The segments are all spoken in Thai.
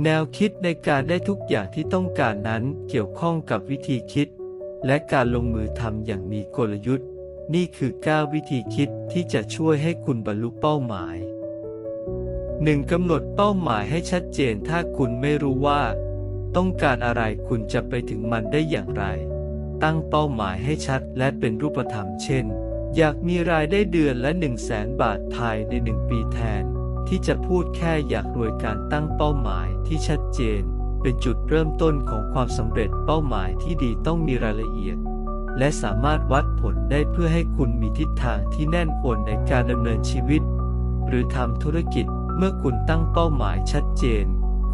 แนวคิดในการได้ทุกอย่างที่ต้องการนั้นเกี่ยวข้องกับวิธีคิด และการลงมือทำอย่างมีกลยุทธ์ นี่คือ 9 วิธีคิดที่จะช่วยให้คุณบรรลุเป้าหมาย 1. กำหนดเป้าหมายให้ชัดเจนถ้าคุณไม่รู้ว่า ต้องการอะไรคุณจะไปถึงมันได้อย่างไร ตั้งเป้าหมายให้ชัดและเป็นรูปธรรมเช่น อยากมีรายได้เดือนละ 1 0 0 0 0แสนบาทภายใน 1 ปีแทน ที่จะพูดแค่อยากรวยการตั้งเป้าหมายที่ชัดเจน เป็นจุดเริ่มต้นของความสำเร็จเป้าหมายที่ดีต้องมีรายละเอียด และสามารถวัดผลได้เพื่อให้คุณมีทิศทางที่แน่นอนในการดำเนินชีวิต หรือทำธุรกิจเมื่อคุณตั้งเป้าหมายชัดเจน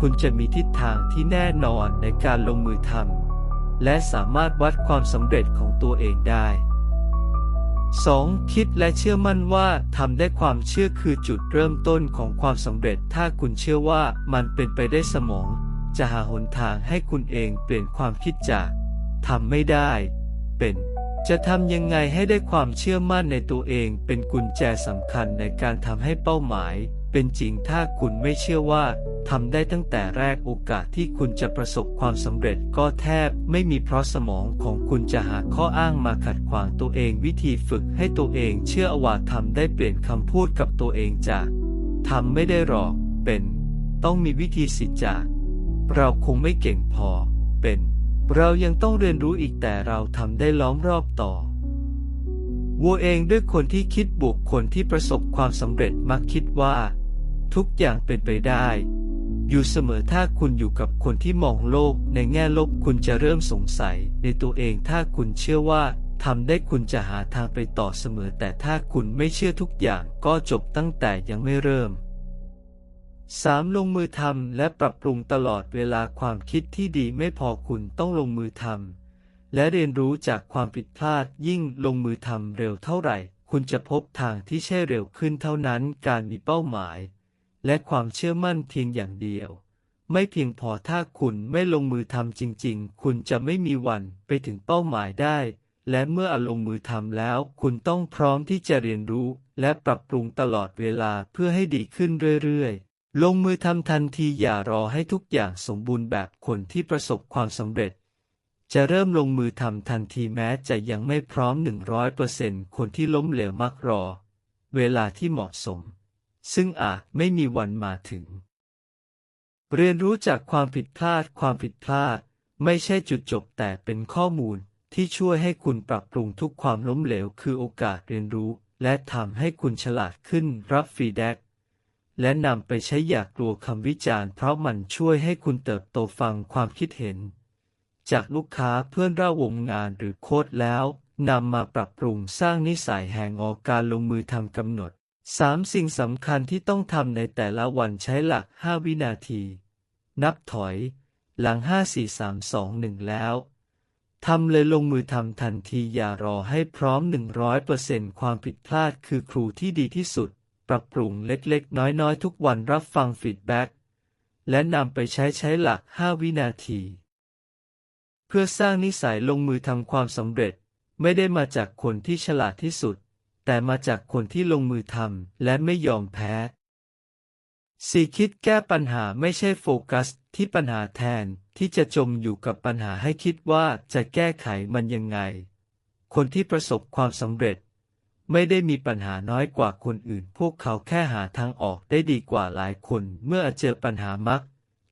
คุณจะมีทิศทางที่แน่นอนในการลงมือทำและสามารถวัดความสำเร็จของตัวเองได้ 2. คิดและเชื่อมั่นว่าทำได้ความเชื่อคือจุดเริ่มต้นของความสำเร็จ ถ้าคุณเชื่อว่ามันเป็นไปได้สมอง จะหาหนทางให้คุณเองเปลี่ยนความคิดจากทำไม่ได้ เป็น จะทำยังไงให้ได้ความเชื่อมั่นในตัวเองเป็นกุญแจสำคัญในการทำให้เป้าหมาย เป็นจริงถ้าคุณไม่เชื่อว่าทำได้ตั้งแต่แรกโอกาสที่คุณจะประสบความสำเร็จก็แทบไม่มีเพราะสมองของคุณจะหาข้ออ้างมาขัดขวางตัวเองวิธีฝึกให้ตัวเองเชื่อว่าทำได้เปลี่ยนคำพูดกับตัวเองจากทำไม่ได้หรอก เป็น ต้องมีวิธีสิจากเราคงไม่เก่งพอ เป็น เรายังต้องเรียนรู้อีกแต่เราทำได้ล้อมรอบต่อ วัวเองด้วยคนที่คิดบวกคนที่ประสบความสำเร็จมักคิดว่า ทุกอย่างเป็นไปได้ อยู่เสมอถ้าคุณอยู่กับคนที่มองโลกในแง่ลบคุณจะเริ่มสงสัยในตัวเองถ้าคุณเชื่อว่าทำได้คุณจะหาทางไปต่อเสมอ แต่ถ้าคุณไม่เชื่อทุกอย่างก็จบตั้งแต่ยังไม่เริ่ม 3. ลงมือทำและปรับปรุงตลอดเวลาความคิดที่ดีไม่พอคุณต้องลงมือทำ และเรียนรู้จากความผิดพลาดยิ่งลงมือทำเร็วเท่าไหร่ คุณจะพบทางที่ใช่เร็วขึ้นเท่านั้นการมีเป้าหมาย และความเชื่อมั่นเพียงอย่างเดียว ไม่เพียงพอถ้าคุณไม่ลงมือทำจริง ๆ คุณจะไม่มีวันไปถึงเป้าหมายได้ และเมื่อลงมือทำแล้ว คุณต้องพร้อมที่จะเรียนรู้ และปรับปรุงตลอดเวลาเพื่อให้ดีขึ้นเรื่อยๆลงมือทำทันทีอย่ารอให้ทุกอย่างสมบูรณ์แบบคนที่ประสบความสำเร็จ จะเริ่มลงมือทำทันทีแม้จะยังไม่พร้อม 100%คนที่ล้มเหลวมักรอ เวลาที่เหมาะสม ซึ่งอาจไม่มีวันมาถึง เรียนรู้จากความผิดพลาดความผิดพลาด ไม่ใช่จุดจบแต่เป็นข้อมูลที่ช่วยให้คุณปรับปรุงทุกความล้มเหลว คือโอกาสเรียนรู้ และทำให้คุณฉลาดขึ้นรับฟีดแบ็กและนำไปใช้อย่ากกลัวคำวิจารณ์เพราะมันช่วยให้คุณเติบโตฟังความคิดเห็น จากลูกค้าเพื่อนร่าวงงานหรือโค้ดแล้วนำมาปรับปรุงสร้างนิสัยแห่งออกการลงมือทำกำหนด 3. สิ่งสำคัญที่ต้องทำในแต่ละวันใช้หลัก 5 วินาที นับถอย หลัง 5 4 3 2 1 แล้วทำเลยลงมือทำทันทีอย่ารอให้พร้อม 100%ความผิดพลาดคือครูที่ดีที่สุด ปรับปรุงเล็กๆ น้อยๆ ทุกวันรับฟังฟีดแบ็กและนำไปใช้ใช้หลัก 5 วินาที เพื่อสร้างนิสัยลงมือทำความสำเร็จ ไม่ได้มาจากคนที่ฉลาดที่สุด แต่มาจากคนที่ลงมือทำและไม่ยอมแพ้สี่คิดแก้ปัญหาไม่ใช่โฟกัสที่ปัญหาแทนที่จะจมอยู่กับปัญหาให้คิดว่าจะแก้ไขมันยังไง คนที่ประสบความสำเร็จ ไม่ได้มีปัญหาน้อยกว่าคนอื่น พวกเขาแค่หาทางออกได้ดีกว่าหลายคนเมื่อเจอปัญหามัก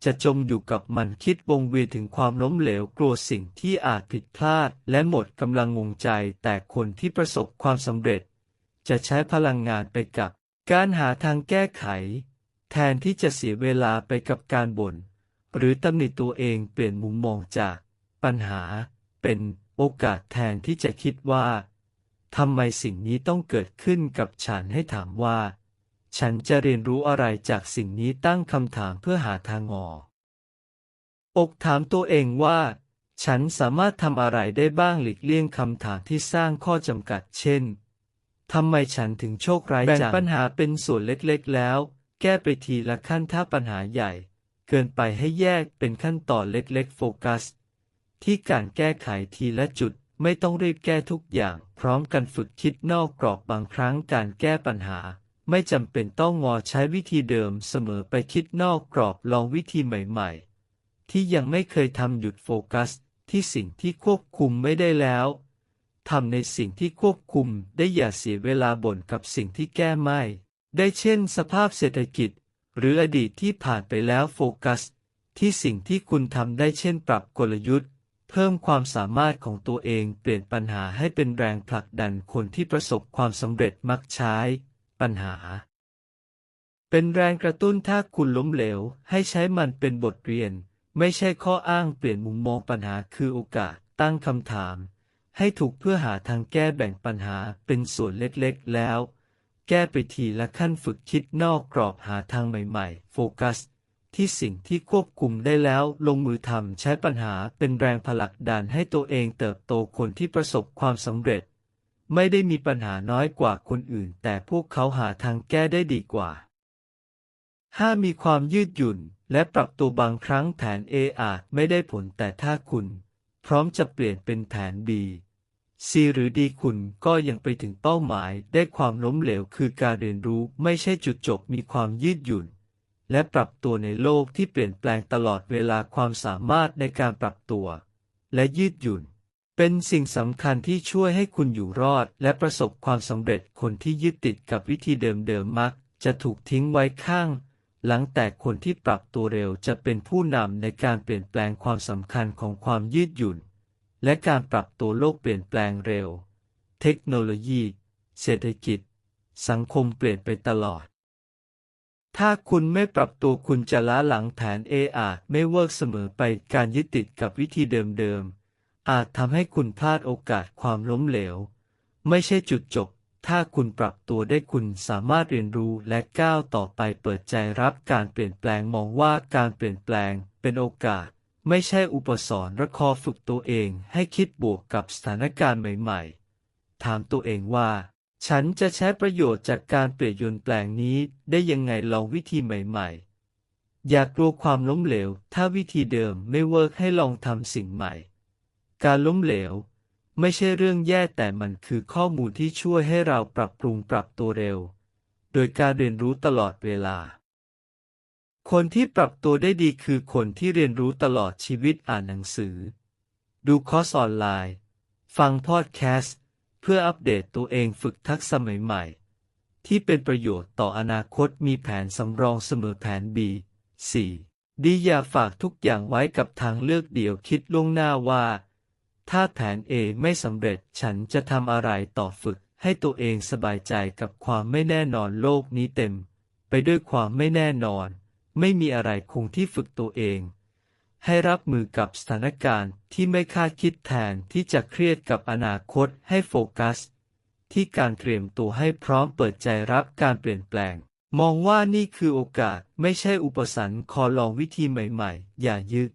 จะจมอยู่กับมันคิดวงเวียนถึงความล้มเหลวกลัวสิ่งที่อาจผิดพลาด และหมดกำลังงงใจแต่คนที่ประสบความสำเร็จ จะใช้พลังงานไปกับ การหาทางแก้ไข แทนที่จะเสียเวลาไปกับการบ่น หรือตำหนิตัวเองเปลี่ยนมุมมองจาก ปัญหา เป็นโอกาสแทนที่จะคิดว่าทำไมสิ่งนี้ต้องเกิดขึ้นกับฉันให้ถามว่า ฉันจะเรียนรู้อะไรจากสิ่งนี้ตั้งคำถามเพื่อหาทางออก อกถามตัวเองว่า ฉันสามารถทำอะไรได้บ้างหลีกเลี่ยงคำถามที่สร้างข้อจำกัดเช่นทำไมฉันถึงโชคร้ายจังแบ่งปัญหาเป็นส่วนเล็กๆแล้ว แก้ไปทีละขั้นถ้าปัญหาใหญ่ เกินไปให้แยกเป็นขั้นตอนเล็กๆ โฟกัส ที่การแก้ไขทีละจุดไม่ต้องรีบแก้ทุกอย่าง พร้อมกันฝึกคิดนอกกรอบบางครั้งการแก้ปัญหา ไม่จำเป็นต้องงอใช้วิธีเดิมเสมอไปคิดนอกกรอบลองวิธีใหม่ๆ ที่ยังไม่เคยทำหยุดโฟกัสที่สิ่งที่ควบคุมไม่ได้แล้วทำในสิ่งที่ควบคุมได้อย่าเสียเวลาบ่นกับสิ่งที่แก้ไม่ ได้เช่นสภาพเศรษฐกิจ หรืออดีตที่ผ่านไปแล้วโฟกัส ที่สิ่งที่คุณทำได้เช่นปรับกลยุทธ์ เพิ่มความสามารถของตัวเองเปลี่ยนปัญหาให้เป็นแรงผลักดันคนที่ประสบความสำเร็จมักใช้ ปัญหา เป็นแรงกระตุ้นถ้าคุณล้มเหลว ให้ใช้มันเป็นบทเรียน ไม่ใช่ข้ออ้างเปลี่ยนมุมมองปัญหาคือโอกาสตั้งคำถาม ให้ถูกเพื่อหาทางแก้แบ่งปัญหาเป็นส่วนเล็กๆแล้ว แก้ไปทีละขั้นฝึกคิดนอกกรอบหาทางใหม่ๆ โฟกัสที่สิ่งที่ควบคุมได้แล้วลงมือทำใช้ปัญหาเป็นแรงผลักดันให้ตัวเองเติบโตคนที่ประสบความสำเร็จ ไม่ได้มีปัญหาน้อยกว่าคนอื่น แต่พวกเขาหาทางแก้ได้ดีกว่า 5. มีความยืดหยุ่น และปรับตัวบางครั้งแผน A อาจไม่ได้ผลแต่ถ้าคุณ พร้อมจะเปลี่ยนเป็นแผน B C หรือ D คุณก็ยังไปถึงเป้าหมายได้ความล้มเหลวคือการเรียนรู้ไม่ใช่จุดจบมีความยืดหยุ่น และปรับตัวในโลกที่เปลี่ยนแปลงตลอดเวลาความสามารถในการปรับตัว และยืดหยุ่น เป็นสิ่งสำคัญที่ช่วยให้คุณอยู่รอดและประสบความสำเร็จคนที่ยึดติดกับวิธีเดิมๆมัก จะถูกทิ้งไว้ข้าง หลังแต่คนที่ปรับตัวเร็วจะเป็นผู้นำในการเปลี่ยนแปลงความสำคัญของความยืดหยุ่น และการปรับตัวโลกเปลี่ยนแปลงเร็ว เทคโนโลยี เศรษฐกิจ สังคมเปลี่ยนไปตลอด ถ้าคุณไม่ปรับตัวคุณจะล้าหลังแผน A อาจไม่เวิร์กเสมอไปการยึดติดกับวิธีเดิมๆ อาจทำให้คุณพลาดโอกาสความล้มเหลว ไม่ใช่จุดจบ ถ้าคุณปรับตัวได้คุณสามารถเรียนรู้และก้าวต่อไปเปิดใจรับการเปลี่ยนแปลงมองว่าการเปลี่ยนแปลงเป็นโอกาส ไม่ใช่อุปสรรคและคอฝึกตัวเองให้คิดบวกกับสถานการณ์ใหม่ๆ ถามตัวเองว่าฉันจะใช้ประโยชน์จากการเปลี่ยนยนแปลงนี้ได้ยังไงลองวิธีใหม่ๆ อย่ากลัวความล้มเหลว ถ้าวิธีเดิมไม่เวิร์กให้ลองทำสิ่งใหม่ การล้มเหลว ไม่ใช่เรื่องแย่แต่มันคือข้อมูลที่ช่วยให้เราปรับปรุงปรับตัวเร็ว โดยการเรียนรู้ตลอดเวลา คนที่ปรับตัวได้ดีคือคนที่เรียนรู้ตลอดชีวิตอ่านหนังสือ ดูคอร์สออนไลน์ ฟังพอดแคสต์เพื่ออัปเดตตัวเองฝึกทักษะใหม่ๆ ที่เป็นประโยชน์ต่ออนาคตมีแผนสำรองเสมอแผน B 4ดีอย่าฝากทุกอย่างไว้กับทางเลือกเดียวคิดล่วงหน้าว่า ถ้าแผน A ไม่สำเร็จฉันจะทำอะไรต่อฝึก ให้ตัวเองสบายใจกับความไม่แน่นอนโลกนี้เต็ม ไปด้วยความไม่แน่นอน ไม่มีอะไรคงที่ฝึกตัวเอง ให้รับมือกับสถานการณ์ที่ไม่คาดคิดแทนที่จะเครียดกับอนาคตให้โฟกัส ที่การเตรียมตัวให้พร้อมเปิดใจรับการเปลี่ยนแปลง มองว่านี่คือโอกาสไม่ใช่อุปสรรคขอลองวิธีใหม่ ๆ อย่ายึด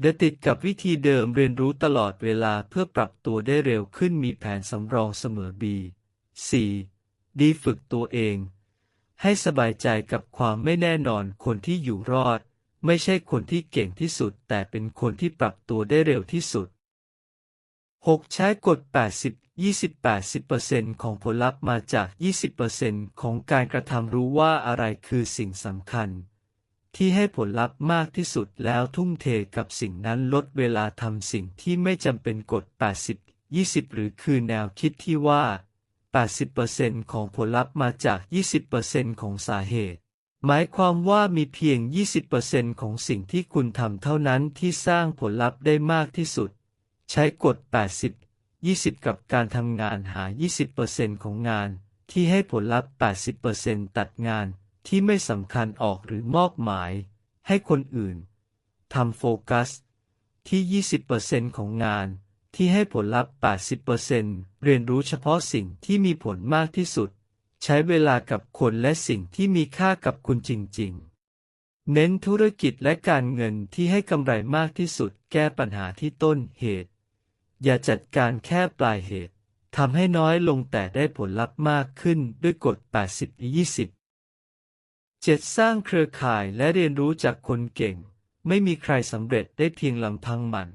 เดติดกับวิธีเดิมเรียนรู้ตลอดเวลาเพื่อปรับตัวได้เร็วขึ้นมีแผนสำรองเสมอ B 4ดีฝึกตัวเอง ให้สบายใจกับความไม่แน่นอนคนที่อยู่รอด ไม่ใช่คนที่เก่งที่สุด แต่เป็นคนที่ปรับตัวได้เร็วที่สุด 6. ใช้กฎ 80 20 80%ของผลลัพธ์มาจาก 20%ของการกระทำรู้ว่าอะไรคือสิ่งสำคัญ ที่ให้ผลลัพธ์มากที่สุดแล้วทุ่มเทกับสิ่งนั้นลดเวลาทำสิ่งที่ไม่จำเป็นกฎ 80 20 หรือคือแนวคิดที่ว่า 80%ของผลลัพธ์มาจาก 20%ของสาเหตุ หมายความว่ามีเพียง 20%ของสิ่งที่คุณทำเท่านั้นที่สร้างผลลัพธ์ได้มากที่สุด ใช้กฎ 80 20 กับการทำงานหา 20%ของงาน ที่ให้ผลลัพธ์ 80%ตัดงาน ที่ไม่สำคัญออกหรือมอบหมาย ให้คนอื่นทำโฟกัส ที่ 20%ของงานที่ให้ผลลัพธ์ 80%เรียนรู้เฉพาะสิ่งที่มีผลมากที่สุด ใช้เวลากับคนและสิ่งที่มีค่ากับคุณจริง ๆ เน้นธุรกิจและการเงินที่ให้กำไรมากที่สุด แก้ปัญหาที่ต้นเหตุ อย่าจัดการแค่ปลายเหตุทำให้น้อยลงแต่ได้ผลลัพธ์มากขึ้นด้วยกฎ 80-20 7. สร้างเครือข่ายและเรียนรู้จากคนเก่ง ไม่มีใครสำเร็จได้เพียงลำพังมัน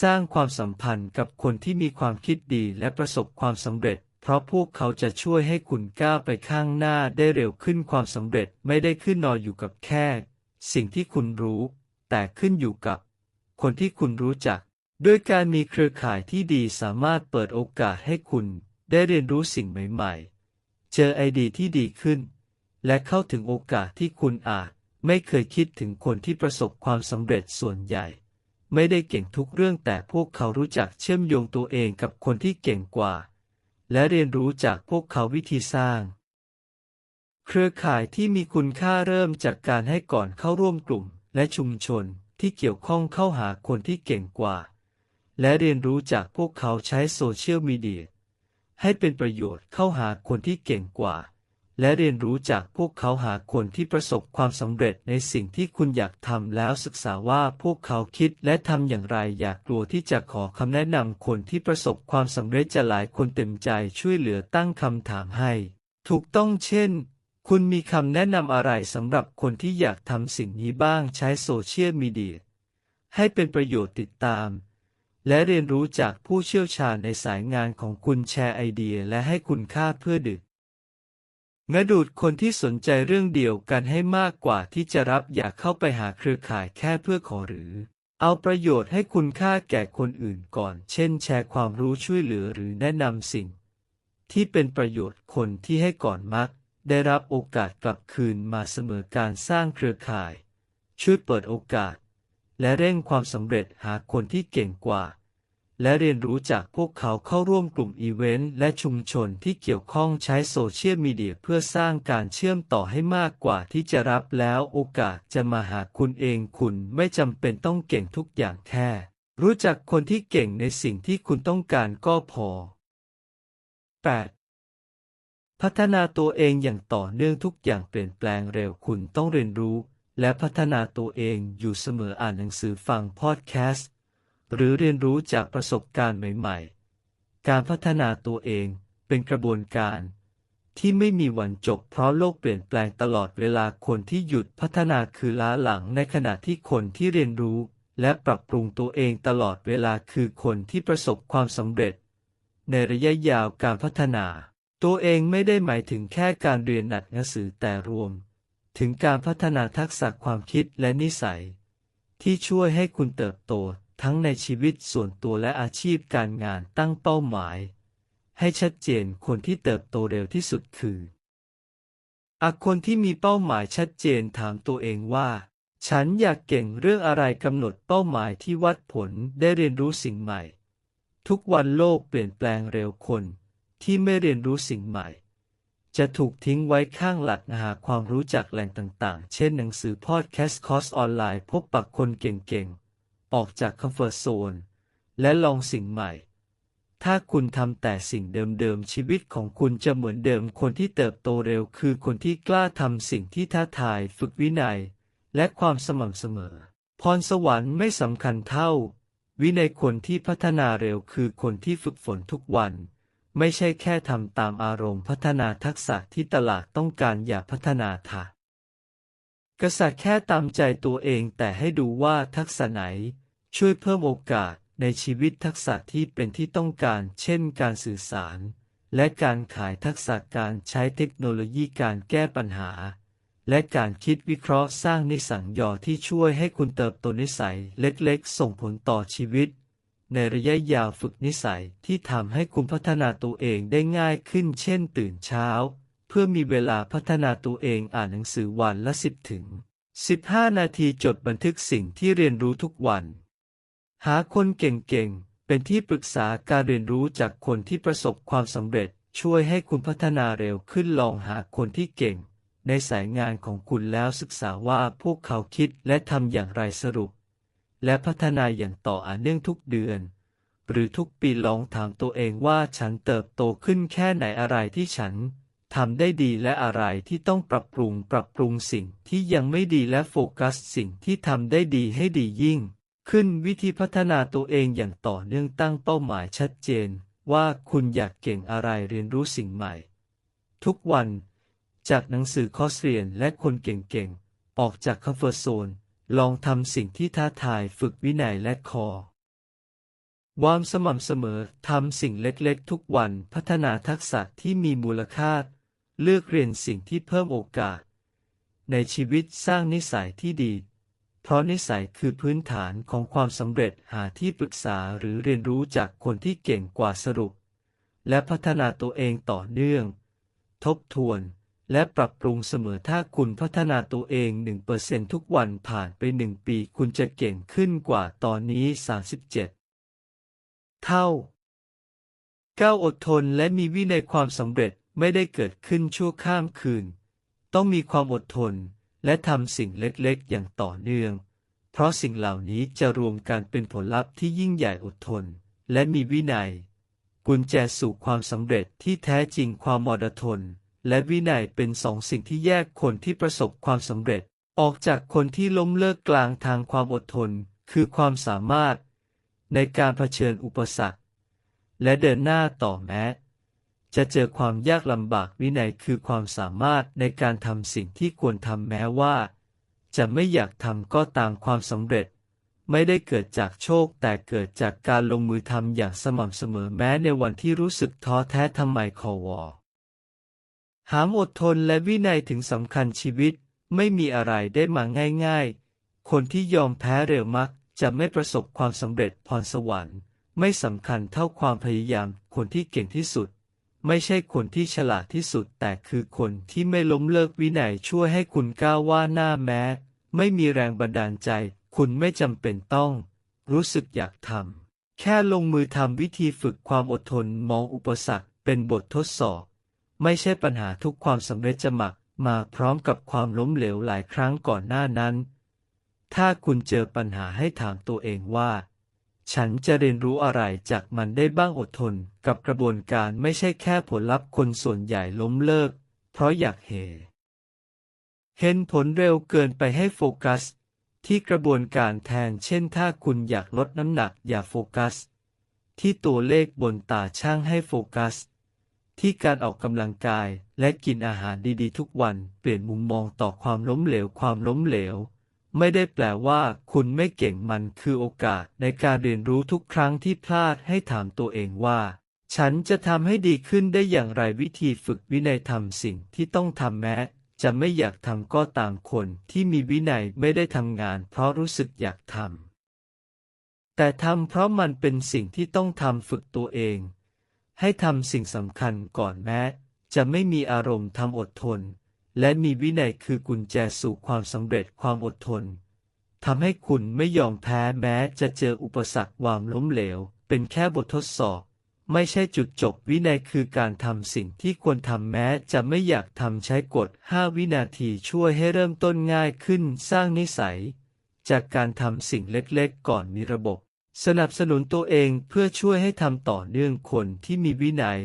สร้างความสัมพันธ์กับคนที่มีความคิดดีและประสบความสำเร็จ เพราะพวกเขาจะช่วยให้คุณก้าวไปข้างหน้าได้เร็วขึ้นความสำเร็จไม่ได้ขึ้นนอนอยู่กับแค่ สิ่งที่คุณรู้ แต่ขึ้นอยู่กับ คนที่คุณรู้จัก ด้วยการมีเครือข่ายที่ดีสามารถเปิดโอกาสให้คุณ ได้เรียนรู้สิ่งใหม่ ๆ เจอไอเดียที่ดีขึ้น และเข้าถึงโอกาสที่คุณอาจไม่เคยคิดถึงคนที่ประสบความสำเร็จส่วนใหญ่ ไม่ได้เก่งทุกเรื่องแต่พวกเขารู้จักเชื่อมโยงตัวเองกับคนที่เก่งกว่า และเรียนรู้จากพวกเขาวิธีสร้าง เครือข่ายที่มีคุณค่าเริ่มจากการให้ก่อนเข้าร่วมกลุ่ม และชุมชนที่เกี่ยวข้องเข้าหาคนที่เก่งกว่า และเรียนรู้จากพวกเขาใช้โซเชียลมีเดียให้เป็นประโยชน์เข้าหาคนที่เก่งกว่า และเรียนรู้จากพวกเขาหาคนที่ประสบความสำเร็จในสิ่งที่คุณอยากทำแล้วศึกษาว่าพวกเขาคิดและทำอย่างไรอยากกลัวที่จะขอคำแนะนำคนที่ประสบความสำเร็จจะหลายคนเต็มใจช่วยเหลือตั้งคำถามให้ ถูกต้องเช่น คุณมีคำแนะนำอะไรสำหรับคนที่อยากทำสิ่งนี้บ้างใช้โซเชียลมีเดียให้เป็นประโยชน์ติดตามและเรียนรู้จากผู้เชี่ยวชาญในสายงานของคุณแชร์ไอเดียและให้คุณค่าเพื่อดึก งดูดคนที่สนใจเรื่องเดียวกันให้มากกว่าที่จะรับอยากเข้าไปหาเครือข่ายแค่เพื่อขอหรือ เอาประโยชน์ให้คุณค่าแก่คนอื่นก่อน เช่น แชร์ความรู้ช่วยเหลือหรือแนะนำสิ่ง ที่เป็นประโยชน์คนที่ให้ก่อนมัก ได้รับโอกาสกลับคืนมาเสมอการสร้างเครือข่าย ช่วยเปิดโอกาส และเร่งความสำเร็จหาคนที่เก่งกว่า และเรียนรู้จากพวกเขาเข้าร่วมกลุ่มอีเวนต์และชุมชนที่เกี่ยวข้องใช้โซเชียลมีเดียเพื่อสร้างการเชื่อมต่อให้มากกว่าที่จะรับแล้วโอกาสจะมาหาคุณเองคุณไม่จำเป็นต้องเก่งทุกอย่างแค่รู้จักคนที่เก่งในสิ่งที่คุณต้องการก็พอ 8. พัฒนาตัวเองอย่างต่อเนื่องทุกอย่างเปลี่ยนแปลงเร็วคุณต้องเรียนรู้ และพัฒนาตัวเองอยู่เสมออ่านหนังสือฟังพอดแคสต์ หรือเรียนรู้จากประสบการณ์ใหม่ๆ การพัฒนาตัวเองเป็นกระบวนการ ที่ไม่มีวันจบเพราะโลกเปลี่ยนแปลงตลอดเวลาคนที่หยุดพัฒนาคือล้าหลังในขณะที่คนที่เรียนรู้ และปรับปรุงตัวเองตลอดเวลาคือคนที่ประสบความสำเร็จ ในระยะยาวการพัฒนา ตัวเองไม่ได้หมายถึงแค่การเรียนหนักหนังสือแต่รวม ถึงการพัฒนาทักษะความคิดและนิสัย ที่ช่วยให้คุณเติบโต ทั้งในชีวิตส่วนตัวและอาชีพการงานตั้งเป้าหมาย ให้ชัดเจนคนที่เติบโตเร็วที่สุดคืออาคนที่มีเป้าหมายชัดเจนถามตัวเองว่า ฉันอยากเก่งเรื่องอะไรกำหนดเป้าหมายที่วัดผลได้เรียนรู้สิ่งใหม่ ทุกวันโลกเปลี่ยนแปลงเร็วคนที่ไม่เรียนรู้สิ่งใหม่ จะถูกทิ้งไว้ข้างหลักหาความรู้จากแหล่งต่างๆ เช่นหนังสือพอดแคสต์คอร์สออนไลน์พบปะคนเก่งๆ ออกจากคอมฟอร์ทโซน และลองสิ่งใหม่ ถ้าคุณทำแต่สิ่งเดิมๆชีวิตของคุณจะเหมือนเดิมคนที่เติบโตเร็วคือคนที่กล้าทำสิ่งที่ท้าทายฝึกวินัย และความสม่ำเสมอ พรสวรรค์ไม่สำคัญเท่า วินัยคนที่พัฒนาเร็วคือคนที่ฝึกฝนทุกวัน ไม่ใช่แค่ทำตามอารมณ์พัฒนาทักษะที่ตลาดต้องการอย่าพัฒนาค่ะกษัตริย์แค่ตามใจตัวเองแต่ให้ดูว่าทักษะไหน ช่วยเพิ่มโอกาสในชีวิตทักษะที่เป็นที่ต้องการ เช่น การสื่อสาร และการขายทักษะการใช้เทคโนโลยีการแก้ปัญหา และการคิดวิเคราะห์สร้างนิสัยย่อที่ช่วยให้คุณเติบโตนิสัยเล็กๆ ส่งผลต่อชีวิต ในระยะยาวฝึกนิสัยที่ทำให้คุณพัฒนาตัวเองได้ง่ายขึ้น เช่น ตื่นเช้า เพื่อมีเวลาพัฒนาตัวเองอ่านหนังสือวันละ 10 ถึง 15 นาทีจดบันทึกสิ่งที่เรียนรู้ทุกวัน หาคนเก่งๆ เป็นที่ปรึกษาการเรียนรู้จากคนที่ประสบความสำเร็จ ช่วยให้คุณพัฒนาเร็วขึ้นลองหาคนที่เก่ง ในสายงานของคุณแล้วศึกษาว่าพวกเขาคิดและทำอย่างไรสรุป และพัฒนาอย่างต่อเนื่องทุกเดือน หรือทุกปีลองถามตัวเองว่าฉันเติบโตขึ้นแค่ไหนอะไรที่ฉันทำได้ดีและอะไรที่ต้องปรับปรุงปรับปรุงสิ่งที่ยังไม่ดีและโฟกัสสิ่งที่ทำได้ดีให้ดียิ่ง ขึ้นวิธีพัฒนาตัวเองอย่างต่อเนื่องตั้งเป้าหมายชัดเจน ว่าคุณอยากเก่งอะไรเรียนรู้สิ่งใหม่ ทุกวัน จากหนังสือคอร์สเรียนและคนเก่งๆ ออกจากคอมฟอร์ทโซน ลองทำสิ่งที่ท้าทายฝึกวินัยและคอความสม่ำเสมอทำสิ่งเล็กๆ ทุกวันพัฒนาทักษะที่มีมูลค่า เลือกเรียนสิ่งที่เพิ่มโอกาส ในชีวิตสร้างนิสัยที่ดี เพราะนิสัยคือพื้นฐานของความสำเร็จหาที่ปรึกษาหรือเรียนรู้จากคนที่เก่งกว่าสรุป และพัฒนาตัวเองต่อเนื่อง ทบทวน และปรับปรุงเสมอถ้าคุณพัฒนาตัวเอง 1%ทุกวันผ่านไป 1 ปีคุณจะเก่งขึ้นกว่าตอนนี้ 37 เท่าก้าวอดทนและมีวินัยความสำเร็จไม่ได้เกิดขึ้นชั่วข้ามคืน ต้องมีความอดทน และทำสิ่งเล็กๆ อย่างต่อเนื่อง เพราะสิ่งเหล่านี้จะรวมกันเป็นผลลัพธ์ที่ยิ่งใหญ่อดทน และมีวินัย กุญแจสู่ความสำเร็จที่แท้จริงความอดทน และวินัยเป็นสองสิ่งที่แยกคนที่ประสบความสำเร็จ ออกจากคนที่ล้มเลิกกลางทางความอดทน คือความสามารถ ในการเผชิญอุปสรรค และเดินหน้าต่อแม้ จะเจอความยากลำบากวินัยคือความสามารถในการทำสิ่งที่ควรทำแม้ว่า จะไม่อยากทำก็ตามความสำเร็จ ไม่ได้เกิดจากโชค แต่เกิดจากการลงมือทำอย่างสม่ำเสมอแม้ในวันที่รู้สึกท้อแท้ทำไมคอวอหามอดทนและวินัยถึงสำคัญชีวิต ไม่มีอะไรได้มาง่ายๆ คนที่ยอมแพ้เร็วมักจะไม่ประสบความสำเร็จพรสวรรค์ ไม่สำคัญเท่าความพยายามคนที่เก่งที่สุด ไม่ใช่คนที่ฉลาดที่สุด แต่คือคนที่ไม่ล้มเลิกวินัยช่วยให้คุณก้าวว่าหน้าแม้ ไม่มีแรงบันดาลใจ คุณไม่จำเป็นต้อง รู้สึกอยากทำแค่ลงมือทำวิธีฝึกความอดทนมองอุปสรรคเป็นบททดสอบ ไม่ใช่ปัญหาทุกความสำเร็จจะหมักมาพร้อมกับความล้มเหลวหลายครั้งก่อนหน้านั้น ถ้าคุณเจอปัญหาให้ถามตัวเองว่า ฉันจะเรียนรู้อะไรจากมันได้บ้างอดทน กับกระบวนการไม่ใช่แค่ผลลัพธ์คนส่วนใหญ่ล้มเลิก เพราะอยากเฮเห็นผลเร็วเกินไปให้โฟกัส ที่กระบวนการแทนเช่นถ้าคุณอยากลดน้ำหนักอย่าโฟกัส ที่ตัวเลขบนตาช่างให้โฟกัส ที่การออกกำลังกายและกินอาหารดีๆ ทุกวันเปลี่ยนมุมมองต่อความล้มเหลวความล้มเหลว ไม่ได้แปลว่าคุณไม่เก่งมันคือโอกาสในการเรียนรู้ทุกครั้งที่พลาดให้ถามตัวเองว่า ฉันจะทำให้ดีขึ้นได้อย่างไรวิธีฝึกวินัยทำสิ่งที่ต้องทำแม้ จะไม่อยากทำก็ตามคนที่มีวินัยไม่ได้ทำงาน เพราะรู้สึกอยากทำแต่ทำเพราะมันเป็นสิ่งที่ต้องทำฝึกตัวเอง ให้ทำสิ่งสำคัญก่อนแม้ จะไม่มีอารมณ์ทำอดทน และมีวินัยคือกุญแจสู่ความสำเร็จความอดทนทำให้คุณไม่ยอมแพ้แม้จะเจออุปสรรคความล้มเหลว เป็นแค่บททดสอบ ไม่ใช่จุดจบวินัยคือการทำสิ่งที่ควรทำแม้จะไม่อยากทำใช้กฎ 5 วินาทีช่วยให้เริ่มต้นง่ายขึ้นสร้างนิสัย จากการทำสิ่งเล็กๆ ก่อนมีระบบ สนับสนุนตัวเองเพื่อช่วยให้ทำต่อเนื่องคนที่มีวินัย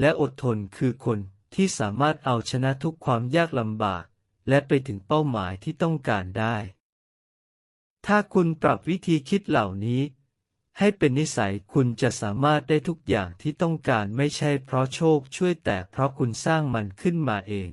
และอดทนคือคน ที่สามารถเอาชนะทุกความยากลำบาก และไปถึงเป้าหมายที่ต้องการได้ ถ้าคุณปรับวิธีคิดเหล่านี้ ให้เป็นนิสัยคุณจะสามารถได้ทุกอย่างที่ต้องการไม่ใช่เพราะโชคช่วยแต่เพราะคุณสร้างมันขึ้นมาเอง